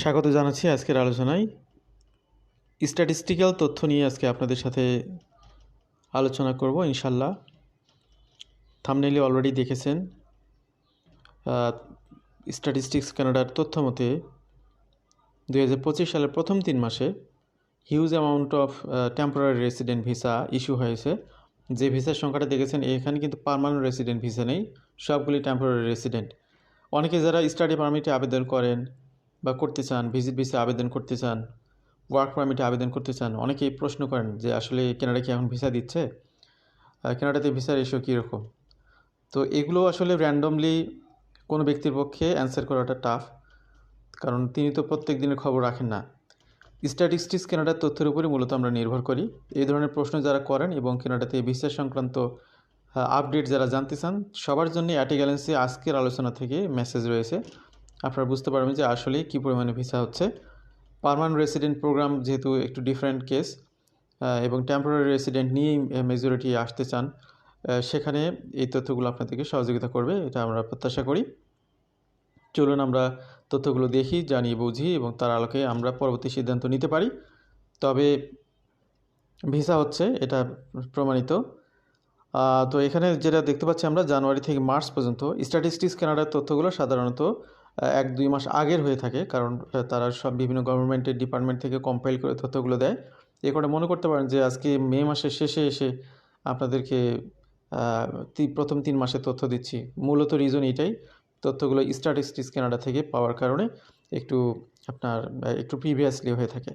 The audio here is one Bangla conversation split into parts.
স্বাগত জানাচ্ছি আজকের আলোচনায়। স্ট্যাটিস্টিক্যাল তথ্য নিয়ে আজকে আপনাদের সাথে আলোচনা করব ইনশাল্লাহ থামনেলি অলরেডি দেখেছেন স্ট্যাটিস্টিক্স কানাডার তথ্য মতে দুই হাজার পঁচিশ সালের প্রথম তিন মাসে huge amount of temporary resident visa issue হয়েছে। যে ভিসার সংখ্যাটা দেখেছেন, এখানে কিন্তু পারমানেন্ট রেসিডেন্ট ভিসা নেই, সবগুলি টেম্পোরারি রেসিডেন্ট অনেকে যারা স্টাডি পারমিটে আবেদন করেন বা করতে চান ভিজিট ভিসা আবেদন করতে চান ওয়ার্ক পারমিটে আবেদন করতে চান, অনেকেই প্রশ্ন করেন যে আসলে কেনাডা কি এখন ভিসা দিচ্ছে? কেনাডাতে ভিসার রেশিও কীরকম? তো এগুলো আসলে র্যান্ডমলি কোনো ব্যক্তির পক্ষে অ্যান্সার করাটা টাফ কারণ তিনি তো প্রত্যেক দিনের খবর রাখেন না। স্ট্যাটিস্টিক্স কেনাডার তথ্যের উপরই মূলত আমরা নির্ভর করি। এই ধরনের প্রশ্ন যারা করেন এবং কেনাডাতে ভিসা সংক্রান্ত আপডেট যারা জানতে চান, সবার জন্য অ্যাটি গ্যালেন্সি আজকের আলোচনা থেকে মেসেজ রয়েছে। আপনারা বুঝতে পারবেন যে আসলে কী পরিমাণে ভিসা হচ্ছে। পারমানেন্ট রেসিডেন্ট প্রোগ্রাম যেহেতু একটু ডিফারেন্ট কেস এবং টেম্পোরারি রেসিডেন্ট নিয়েই মেজরিটি আসতে চান সেখানে এই তথ্যগুলো আপনাদেরকে সহযোগিতা করবে, এটা আমরা প্রত্যাশা করি। চলুন আমরা তথ্যগুলো দেখি জানি বুঝি এবং তার আলোকে আমরা পরবর্তী সিদ্ধান্ত নিতে পারি। তবে ভিসা হচ্ছে, এটা প্রমাণিত। তো এখানে যেটা দেখতে পাচ্ছি আমরা, জানুয়ারি থেকে মার্চ পর্যন্ত স্ট্যাটিস্টিক্স কানাডার তথ্যগুলো সাধারণত এক দুই মাস আগের হয়ে থাকে, কারণ তারা সব বিভিন্ন গভর্নমেন্টের ডিপার্টমেন্ট থেকে কম্পাইল করে তথ্যগুলো দেয়। এ করে মনে করতে পারেন যে, আজকে মে মাসের শেষে এসে আপনাদেরকে প্রথম তিন মাসে তথ্য দিচ্ছি। মূলত রিজন এটাই তথ্যগুলো স্ট্যাটিস্টিক্স কানাডা থেকে পাওয়ার কারণে একটু আপনার একটু প্রিভিয়াসলি হয়ে থাকে।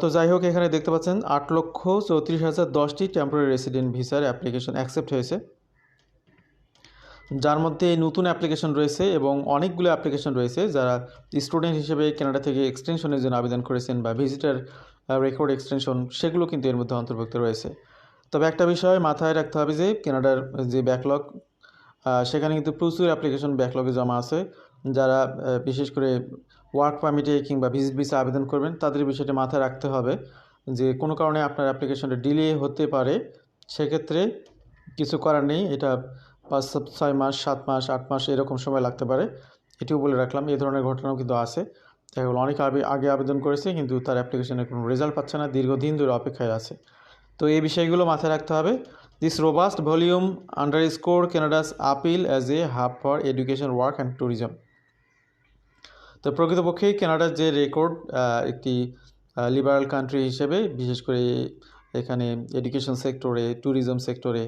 তো যাই হোক, এখানে দেখতে পাচ্ছেন, আট লক্ষ চৌত্রিশ হাজার দশটি টেম্পোরারি রেসিডেন্ট ভিসার অ্যাপ্লিকেশন অ্যাকসেপ্ট হয়েছে। যার মধ্যে নতুন অ্যাপ্লিকেশন রয়েছে এবং অনেকগুলো অ্যাপ্লিকেশন রয়েছে যারা স্টুডেন্ট হিসেবে কেনাডা থেকে এক্সটেনশনের জন্য আবেদন করেছেন বা ভিজিটার রেকর্ড এক্সটেনশন, সেগুলো কিন্তু এর মধ্যে অন্তর্ভুক্ত রয়েছে। তবে একটা বিষয় মাথায় রাখতে হবে যে, কেনাডার যে ব্যাকলগ সেখানে কিন্তু প্রচুর অ্যাপ্লিকেশন ব্যাকলগে জমা আছে। যারা বিশেষ করে ওয়ার্ক পারমিটে কিংবা ভিজিট ভিসা আবেদন করবেন, তাদের বিষয়টা মাথায় রাখতে হবে যে, কোনো কারণে আপনার অ্যাপ্লিকেশনটা ডিলে হতে পারে। সেক্ষেত্রে কিছু করার নেই। এটা পাঁচ ছয় মাস, সাত মাস, আট মাস এরকম সময় লাগতে পারে। এটিও বলে রাখলাম এই ধরনের ঘটনাও কিন্তু আছে। দেখা গেলো, অনেক আগে আবেদন করেছে কিন্তু তার অ্যাপ্লিকেশনের কোনো রেজাল্ট পাচ্ছে না, দীর্ঘদিন ধরে অপেক্ষায় আছে। তো এই বিষয়গুলো মাথায় রাখতে হবে। This robust volume underscore Canada's appeal as a hub for education work and tourism তো প্রকৃতপক্ষেই কেনাডার যে রেকর্ড একটি লিবারাল কান্ট্রি হিসেবে, বিশেষ করে এখানে এডুকেশন সেক্টরে ট্যুরিজম সেক্টরে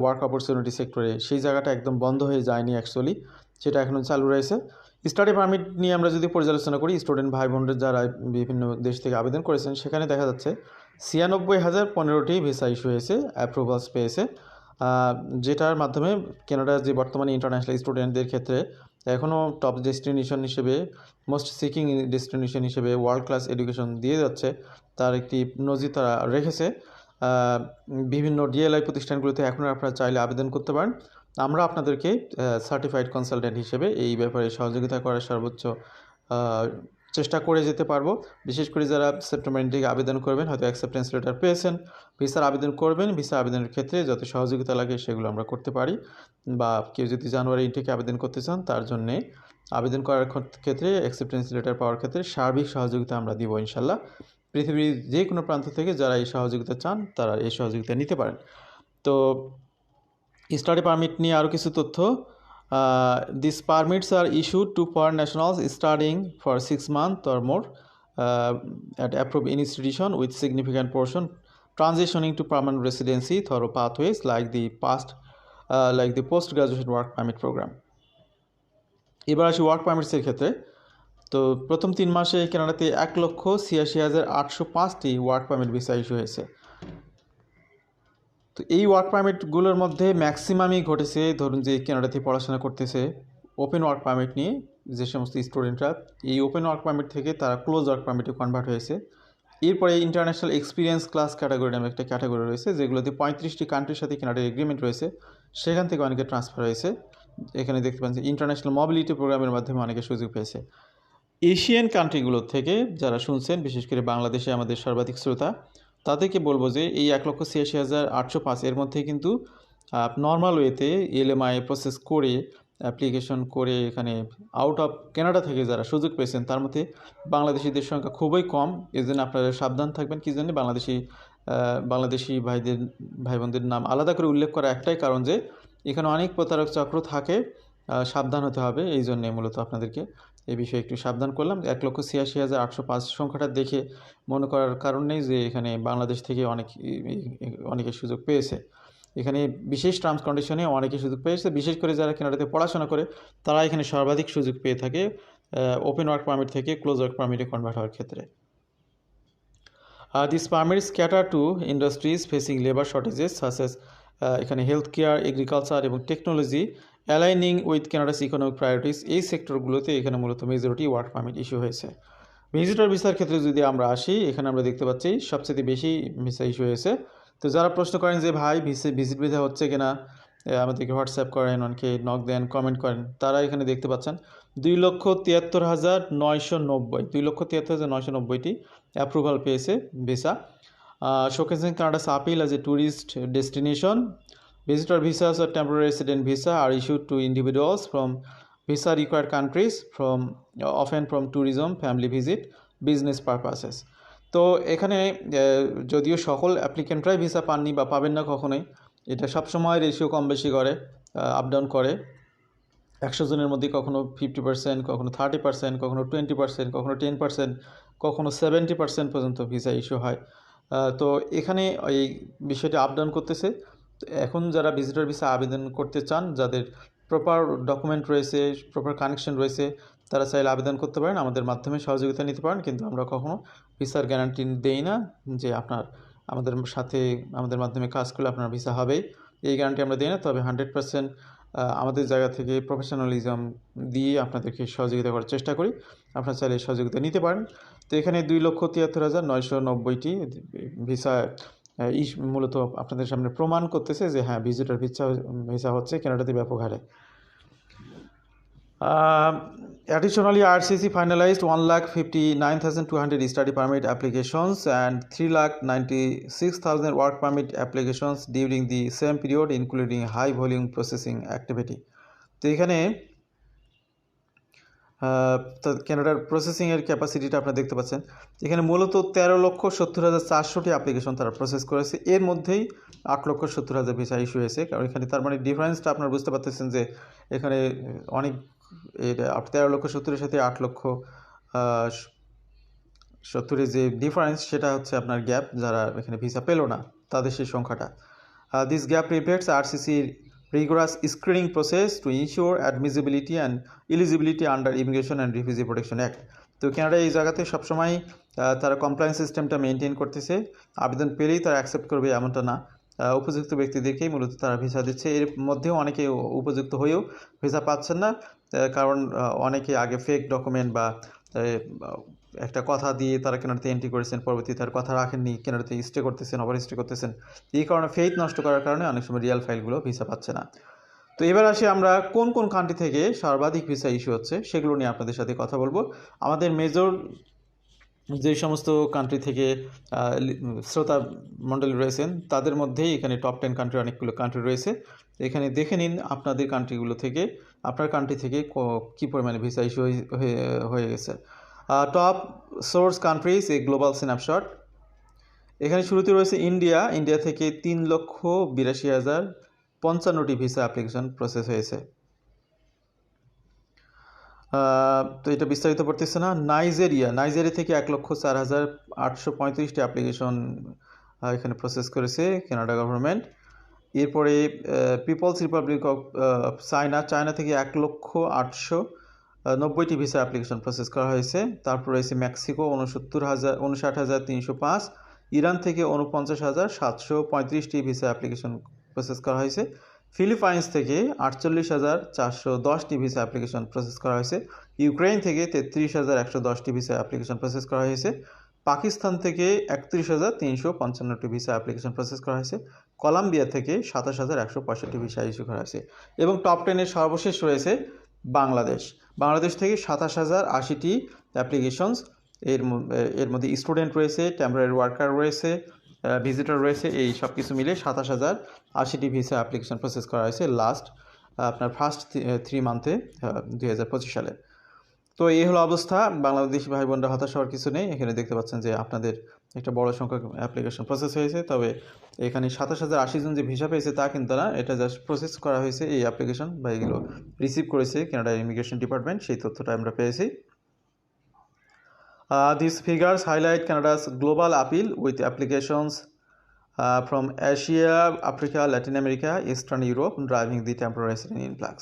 ওয়ার্ক অপরচুনিটি সেক্টরে সেই জায়গাটা একদম বন্ধ হয়ে যায়নি অ্যাকচুয়ালি সেটা এখনও চালু রয়েছে। স্টাডি পারমিট নিয়ে আমরা যদি পর্যালোচনা করি স্টুডেন্ট ভাই বোনদের যারা বিভিন্ন দেশ থেকে আবেদন করেছেন, সেখানে দেখা যাচ্ছে ছিয়ানব্বই হাজার পনেরোটি ভিসা ইস্যু হয়েছে অ্যাপ্রুভালস পেয়েছে। যেটার মাধ্যমে কেনাডার যে বর্তমানে ইন্টারন্যাশনাল স্টুডেন্টদের ক্ষেত্রে এখনও টপ ডেস্টিনেশন হিসেবে মোস্ট সিকিং ডেস্টিনেশন হিসেবে ওয়ার্ল্ড ক্লাস এডুকেশন দিয়ে যাচ্ছে, তার একটি নজির তারা রেখেছে। বিভিন্ন ডিএলআই প্রতিষ্ঠানগুলোতে এখন আপনারা চাইলে আবেদন করতে পারেন। আমরা আপনাদেরকে সার্টিফাইড কনসালটেন্ট হিসেবে এই ব্যাপারে সহযোগিতা করার সর্বোচ্চ চেষ্টা করে যেতে পারব। বিশেষ করে যারা সেপ্টেম্বর থেকে আবেদন করবেন, হয়তো অ্যাকসেপ্টেন্স লেটার পেয়েছেন, ভিসার আবেদন করবেন, ভিসা আবেদনের ক্ষেত্রে যত সহযোগিতা লাগে সেগুলো আমরা করতে পারি। বা কেউ যদি জানুয়ারি ইনটেকে আবেদন করতে চান, তার জন্যে আবেদন করার ক্ষেত্রে অ্যাকসেপ্টেন্স লেটার পাওয়ার ক্ষেত্রে সার্বিক সহযোগিতা আমরা দিব ইনশাল্লাহ। পৃথিবীর যে কোনো প্রান্ত থেকে যারা এই সহযোগিতা চান, তারা এই সহযোগিতা নিতে পারেন। তো স্টাডি পারমিট নিয়ে আরও কিছু তথ্য। This permits are issued to foreign nationals studying for six month or more at approve institution with significant portion transitioning to permanent residency through pathways like the past like the post graduation work permit programme এবার আসি ওয়ার্ক পারমিটসের ক্ষেত্রে। তো প্রথম তিন মাসে কেনাডাতে এক লক্ষ ছিয়াশি হাজার আটশো পাঁচটি ওয়ার্ক পারমিট ভিসা ইস্যু হয়েছে। তো এই ওয়ার্ক পারমিটগুলোর মধ্যে ম্যাক্সিমামই ঘটেছে, ধরুন যে কেনাডাতে পড়াশোনা করতেছে ওপেন ওয়ার্ক পারমিট নিয়ে যে সমস্ত স্টুডেন্টরা, এই ওপেন ওয়ার্ক পারমিট থেকে তারা ক্লোজ ওয়ার্ক পারমিটে কনভার্ট হয়েছে। এরপরে ইন্টারন্যাশনাল এক্সপিরিয়েন্স ক্লাস ক্যাটাগরি নামে একটা ক্যাটাগরি রয়েছে, যেগুলোতে পঁয়ত্রিশটি কান্ট্রির সাথে কেনাডার এগ্রিমেন্ট রয়েছে। সেখান থেকে অনেকে ট্রান্সফার হয়েছে। এখানে দেখতে পাচ্ছেন ইন্টারন্যাশনাল মোবিলিটি প্রোগ্রামের মাধ্যমে অনেকে সুযোগ পেয়েছে। এশিয়ান কান্ট্রিগুলোর থেকে যারা শুনছেন, বিশেষ করে বাংলাদেশে আমাদের সর্বাধিক শ্রোতা, তাদেরকে বলব যে এই এক লক্ষ ছিয়াশি হাজার আটশো পাঁচ এর মধ্যে কিন্তু নর্মাল ওয়েতে এলএমআই প্রসেস করে অ্যাপ্লিকেশন করে এখানে আউট অফ কানাডা থেকে যারা সুযোগ পেয়েছেন, তার মধ্যে বাংলাদেশিদের সংখ্যা খুবই কম। এই জন্য আপনারা সাবধান থাকবেন। কী জন্য? বাংলাদেশি বাংলাদেশি ভাইদের ভাই বোনদের নাম আলাদা করে উল্লেখ করা একটাই কারণ যে, এখানে অনেক প্রতারক চক্র থাকে সাবধান হতে হবে। এই জন্যে মূলত আপনাদেরকে এই বিষয়ে একটু সাবধান করলাম। এক লক্ষ ছিয়াশি হাজার আটশো পাঁচ সংখ্যাটা দেখে মনে করার কারণ নেই যে এখানে বাংলাদেশ থেকে অনেক অনেকে সুযোগ পেয়েছে। এখানে বিশেষ টার্মস কন্ডিশনে অনেকে সুযোগ পেয়েছে। বিশেষ করে যারা কানাডাতে পড়াশোনা করে তারা এখানে সর্বাধিক সুযোগ পেয়ে থাকে ওপেন ওয়ার্ক পারমিট থেকে ক্লোজ ওয়ার্ক পারমিটে কনভার্ট হওয়ার ক্ষেত্রে। permits cater to industries facing labor shortages such as uh, এখানে হেলথ কেয়ার এগ্রিকালচার এবং technology aligning with Canada's economic priorities এই সেক্টরগুলোতে এখানে মূলত মেজরিটি ওয়ার্ক পারমিট ইস্যু হয়েছে। ভিজিটর ভিসার ক্ষেত্রে যদি আমরা আসি, এখানে আমরা দেখতে পাচ্ছি সবচেয়ে বেশি ভিসা ইস্যু হয়েছে। তো যারা প্রশ্ন করেন যে ভাই ভিসে ভিজিট ভিসা হচ্ছে কিনা আমাদেরকে হোয়াটসঅ্যাপ করেন, অনেকে নক দেন কমেন্ট করেন, তারা এখানে দেখতে পাচ্ছেন দুই লক্ষ তিয়াত্তর হাজার নয়শো নব্বই, দুই লক্ষ তিয়াত্তর হাজার নয়শো নব্বইটি অ্যাপ্রুভাল পেয়েছে visa showcasing Canada's appeal as a tourist destination visitor visas or temporary resident visa are issued to individuals from visa required countries from often from tourism, family visit, business purposes. তো এখানে যদিও সকল অ্যাপ্লিকেন্টরাই ভিসা পাননি বা পাবেন না কখনোই, এটা সবসময় রেশিও কম বেশি করে আপ ডাউন করে। একশো জনের মধ্যে কখনো ফিফটি পার্সেন্ট কখনো থার্টি পার্সেন্ট কখনো টোয়েন্টি পার্সেন্ট কখনো টেন পার্সেন্ট কখনো সেভেন্টি পার্সেন্ট পর্যন্ত ভিসা ইস্যু হয়। তো এখানে এই বিষয়টি আপ ডাউন করতেছে। এখন যারা ভিজিটর ভিসা আবেদন করতে চান, যাদের প্রপার ডকুমেন্ট রয়েছে প্রপার কানেকশন রয়েছে, তারা চাইলে আবেদন করতে পারেন। আমাদের মাধ্যমে সহযোগিতা নিতে পারেন, কিন্তু আমরা কখনো ভিসার গ্যারান্টি দেই না যে আপনার, আমাদের সাথে, আমাদের মাধ্যমে কাজ করলে আপনার ভিসা হবেই। এই গ্যারান্টি আমরা দিই না, তবে হান্ড্রেড পার্সেন্ট আমাদের জায়গা থেকে প্রফেশনালিজম দিয়ে আপনাদেরকে সহযোগিতা করার চেষ্টা করি। আপনারা চাইলে সহযোগিতা নিতে পারেন। তো এখানে দুই লক্ষ তিয়াত্তর হাজার নয়শো নব্বইটি ভিসা ইস, মূলত আপনাদের সামনে প্রমাণ করতেছে যে হ্যাঁ ভিজিটার ভিসা ভিসা হচ্ছে, কেনাডাতে ব্যাপক হারে। Additionally RCC finalised one lakh fifty nine thousand two hundred study permit applications and three lakh ninety six thousand work permit applications during the same period including high volume processing activity তো এখানে কানাডার প্রসেসিংয়ের ক্যাপাসিটিটা আপনারা দেখতে পাচ্ছেন। এখানে মূলত তেরো লক্ষ সত্তর হাজার চারশোটি অ্যাপ্লিকেশন তারা প্রসেস করেছে। এর মধ্যেই আট লক্ষ সত্তর হাজার ভিসা ইস্যু হয়েছে। কারণ এখানে তার মানে ডিফারেন্সটা আপনারা বুঝতে পারতেছেন যে এখানে অনেক তেরো লক্ষ সত্তরের সাথে আট লক্ষ সত্তরের যে ডিফারেন্স সেটা হচ্ছে আপনার গ্যাপ যারা এখানে ভিসা পেল না, তাদের সেই সংখ্যাটা। দিস গ্যাপ রিফ্লেক্টস আরসিসির rigorous screening process to ensure admissibility and eligibility under Immigration and Refugee Protection Act. তো কানাডা এই জায়গাতে সবসময় তারা কমপ্লায়েন্স সিস্টেমটা মেনটেন করতেছে। আবেদন পেলেই তারা অ্যাকসেপ্ট করবে এমনটা না। উপযুক্ত ব্যক্তিদেরকেই মূলত তারা ভিসা দিচ্ছে। এর মধ্যেও অনেকে উপযুক্ত হয়েও ভিসা পাচ্ছেন না। কারণ অনেকে আগে ফেক ডকুমেন্ট বা একটা কথা দিয়ে তারা কেনারতে এন্ট্রি করেছেন, পরবর্তীতে তার কথা রাখেননি, কেনারতে স্টে করতেছেন ওভার স্টে করতেছেন। এই কারণে ফেইথ নষ্ট করার কারণে অনেক সময় রিয়াল ফাইলগুলো ভিসা পাচ্ছে না। তো এবার আসি আমরা কোন কোন কান্ট্রি থেকে সর্বাধিক ভিসা ইস্যু হচ্ছে, সেগুলো নিয়ে আপনাদের সাথে কথা বলব। আমাদের মেজর যে সমস্ত কান্ট্রি থেকে শ্রোতা মণ্ডলী রয়েছেন, তাদের মধ্যেই এখানে টপ টেন কান্ট্রি অনেকগুলো কান্ট্রি রয়েছে। এখানে দেখে নিন আপনাদের কান্ট্রিগুলো থেকে, আপনার কান্ট্রি থেকে ক- পরিমাণে ভিসা ইস্যু হয়ে গেছে। Top source countries a global snapshot এখানে শুরুতে রয়েছে ইন্ডিয়া ইন্ডিয়া থেকে তিন লক্ষ বিরাশি হাজার পঞ্চান্নটি ভিসা অ্যাপ্লিকেশন প্রসেস হয়েছে। তো এটা বিস্তারিত পড়তেছে না। নাইজেরিয়া নাইজেরিয়া থেকে এক লক্ষ চার হাজার আটশো পঁয়ত্রিশটি অ্যাপ্লিকেশন এখানে প্রসেস করেছে কানাডা গভর্নমেন্ট এরপরে People's Republic of China China থেকে এক লক্ষ আটশো নব্বইটি ভিসা অ্যাপ্লিকেশন প্রসেস করা হয়েছে। তারপর রয়েছে মেক্সিকো উনসত্তর হাজার উনষাট হাজার তিনশো পাঁচ। ইরান থেকে উনপঞ্চাশ হাজার সাতশো পঁয়ত্রিশটি ভিসা অ্যাপ্লিকেশন প্রসেস করা হয়েছে। ফিলিপাইন্স থেকে আটচল্লিশ হাজার চারশো দশটি ভিসা অ্যাপ্লিকেশন প্রসেস করা হয়েছে। ইউক্রেন থেকে তেত্রিশ হাজার একশো দশটি ভিসা অ্যাপ্লিকেশন প্রসেস করা হয়েছে। পাকিস্তান থেকে একত্রিশ হাজার তিনশো পঞ্চান্নটি ভিসা অ্যাপ্লিকেশন প্রসেস করা হয়েছে। কলাম্বিয়া থেকে সাতাশ হাজার একশো পঁয়ষট্টি ভিসা ইস্যু করা হয়েছে। এবং টপ টেনের সর্বশেষ রয়েছে বাংলাদেশ। বাংলাদেশ থেকে সাতাশ হাজার আশিটি অ্যাপ্লিকেশনস। এর এর মধ্যে স্টুডেন্ট রয়েছে টেম্পোরারি ওয়ার্কার রয়েছে ভিজিটর রয়েছে, এই সব কিছু মিলে সাতাশ হাজার আশিটি ভিসা অ্যাপ্লিকেশন প্রসেস করা হয়েছে লাস্ট আপনার ফার্স্ট থ্রি মান্থে দুই হাজার পঁচিশ সালে। তো এই হলো অবস্থা, বাংলাদেশি ভাই বোনরা হতাশ হওয়ার কিছু নেই। এখানে দেখতে পাচ্ছেন যে আপনাদের একটা বড় সংখ্যক অ্যাপ্লিকেশন প্রসেস হয়েছে, তবে এখানে সাতাশ হাজার আশি জন যে ভিসা পেয়েছে তা কিন্তু না, এটা জাস্ট প্রসেস করা হয়েছে এই অ্যাপ্লিকেশন বা এগুলো রিসিভ করেছে কানাডা ইমিগ্রেশন ডিপার্টমেন্ট সেই তথ্যটা আমরা পেয়েছি। These figures highlight Canada's global appeal with applications uh, from Asia, Africa, Latin America, Eastern Europe driving the temporary resident influx.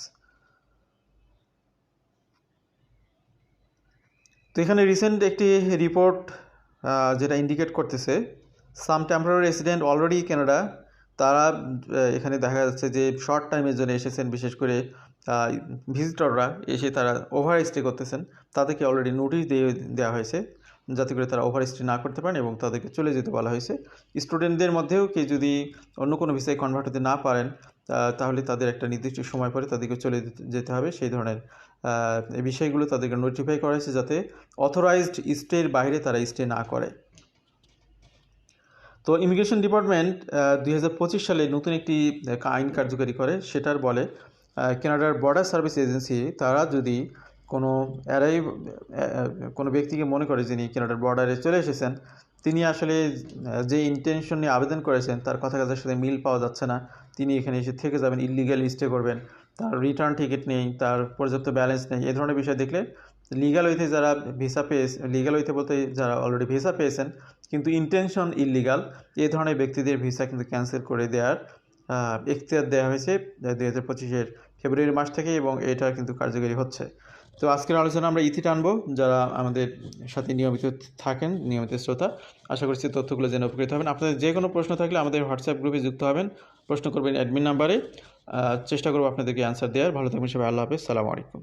তো এখানে রিসেন্ট একটি রিপোর্ট যেটা ইন্ডিকেট করতেছে some temporary resident already Canada তারা এখানে দেখা যাচ্ছে যে শর্ট টাইমের জন্য এসেছেন বিশেষ করে ভিজিটররা এসে তারা ওভার স্টে করতেছেন। তাদেরকে অলরেডি নোটিশ দিয়ে দেওয়া হয়েছে, যাতে করে তারা ওভার স্টে না করতে পারেন এবং তাদেরকে চলে যেতে বলা হয়েছে। স্টুডেন্টদের মধ্যেও কেউ যদি অন্য কোনো বিষয়ে কনভার্ট হতে না পারেন তাহলে তাদের একটা নির্দিষ্ট সময় পরে তাদেরকে চলে যেতে- হবে। সেই ধরনের বিষয়গুলো তাদেরকে নোটিফাই করা হয়েছে যাতে অথরাইজড স্টের বাইরে তারা স্টে না করে। তো ইমিগ্রেশন ডিপার্টমেন্ট দুই হাজার পঁচিশ সালে নতুন একটি আইন কার্যকারী করে। সেটার বলে কানাডার বর্ডার সার্ভিস এজেন্সি তারা যদি কোনো অ্যারাইভ কোনো ব্যক্তিকে মনে করে যিনি কানাডার বর্ডারে চলে এসেছেন, তিনি আসলে যে ইন্টেনশন নিয়ে আবেদন করেছেন, তার কথা কাজের সাথে মিল পাওয়া যাচ্ছে না। তিনি এখানে এসে থেকে যাবেন ইলিগাল স্টে করবেন। তার রিটার্ন টিকিট নেই, তার পর্যাপ্ত ব্যালেন্স নেই। এই ধরনের বিষয় দেখলে লিগাল ওয়েতে যারা ভিসা পেয়ে লিগাল ওয়েতে বলতে যারা অলরেডি ভিসা পেয়েছেন, কিন্তু ইন্টেনশন ইলিগাল এই ধরনের ব্যক্তিদের ভিসা কিন্তু ক্যান্সেল করে দেওয়ার এখতিয়ার দেওয়া হয়েছে দুই হাজার পঁচিশের ফেব্রুয়ারি মাস থেকে এবং এটা কিন্তু কার্যকরী হচ্ছে। তো আজকের আলোচনা আমরা ইতি টানবো, যারা আমাদের সাথে নিয়মিত থাকেন, নিয়মিত শ্রোতা, আশা করছি তথ্যগুলো যেন উপকৃত হবেন। আপনাদের যে কোনো প্রশ্ন থাকলে আমাদের হোয়াটসঅ্যাপ গ্রুপে যুক্ত হবেন, প্রশ্ন করবেন অ্যাডমিন নাম্বারে। চেষ্টা করব আপনাদেরকে অ্যান্সার দেওয়ার। ভালো থাকবেন সবাই, আল্লাহ হাফেজ। সালামু আলাইকুম।